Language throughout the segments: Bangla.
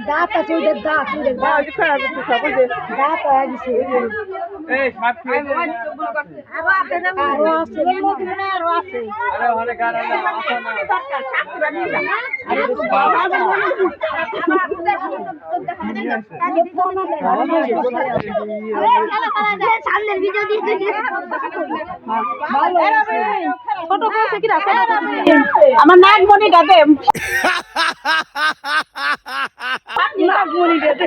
দাঁত আছে ওদের দাঁত ওদের দাঁত দাঁত হয়ে গেছে আরও আছে আরও আছে সামনের ভিডিও দিয়ে ছোট বয়সে কি আমার নাক মনে গাতে নাক মনে গাতে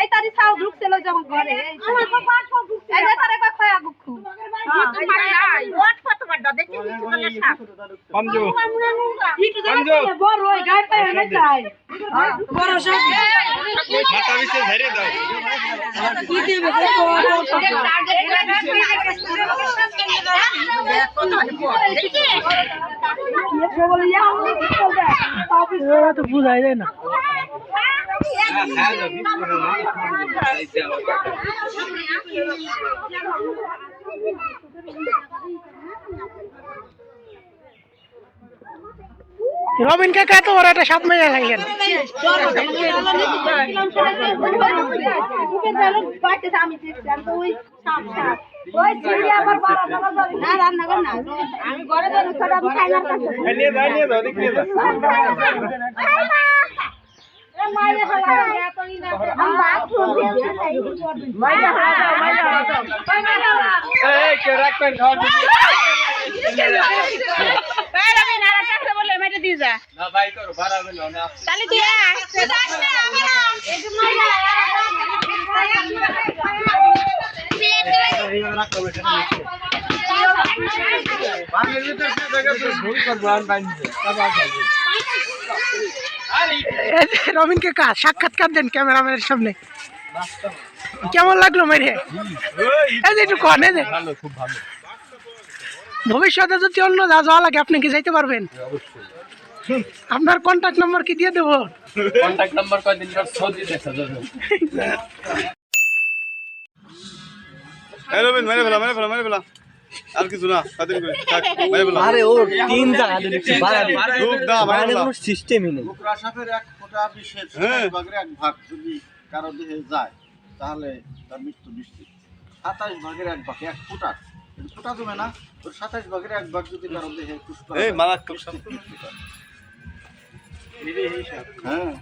এই তারি সাউ ঢুকছিল যে আমার ঘরে এই যে তারে কয় খয়া গুখু পঞ্জু হিটু জানা বড় ওই গায় পায় না চাই বড় সব মাথা বিছে ঝেড়ে দাও। কি দেবে তো বুঝাই যায় না রবিন কাকা তো ওরা একটা সাত মেয়ে লাগলেন রাখবেন খাওয়া না ভাই করো বাড়াবে না না বাঙের ভিতর সে জায়গা তো ভুল করব আর বানিয়ে রবিন কাকা সাক্ষাৎকার দেন ক্যামেরাম্যানের সামনে। কেমন লাগল মেরে? এই যে একটু কনে খুব ভালো। ভবিষ্যতে যদি অন্য যা যাওয়া লাগে আপনি কি যাইতে পারবেন? আপনার কন্ট্যাক্ট নাম্বার কি দিয়ে দেবো? কন্টাক্ট নাম্বার কয়দিন পর ছবি দেখা যাবে। রবিন মেরে ফেলা মেরে ফেলা মেরে ফেলা। আর কিছু না স্বাধীন করে থাক, মেরে ফেলা। আরে ও তিন দা জায়গা দেখছি বাড়াবে খুব দা মেরে বাড়ালে ফেলা কোনো সিস্টেমই নেই। রাসাপের এক ফোঁটা হ্যাঁ। ভাগের এক ভাগ যদি কারও দেহে যায় তাহলে তার মৃত্যু নিশ্চিত। সাতাশ ভাগের এক ভাগ এক ফোঁটা। ফোঁটা জমে না ওর সাতাশ ভাগের এক ভাগ যদি দেহে এই মারাত্মক। হ্যাঁ।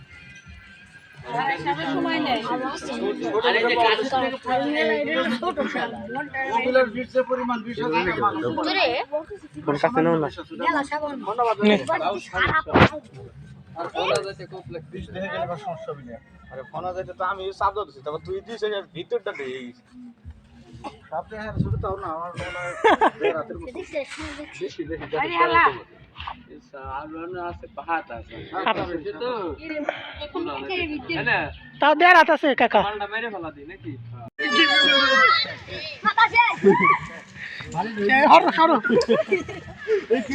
আর ফোনা যাইতে খুব বিষ দেহে গেলে সমস্যা হবে আরে ফোনা যাইতে তো আমি চাপ দিচ্ছি তারপর তুই দিস ভিতরটা দে এই সাপ দেহে আর শুরু তাও হয় দেড় মতো। বেশি বেশি হাত আছে কাকা। এই হরো সরো। হয়েছি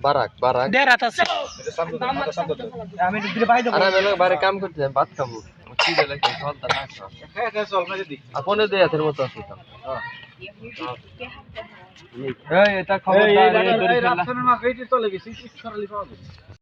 বারাক বারাক। রাত আছে। আমি বাইরে কাম করতে ভাত খাব। আপনি দেয় হাতের মতো আছে এটা খবর চলে গেছি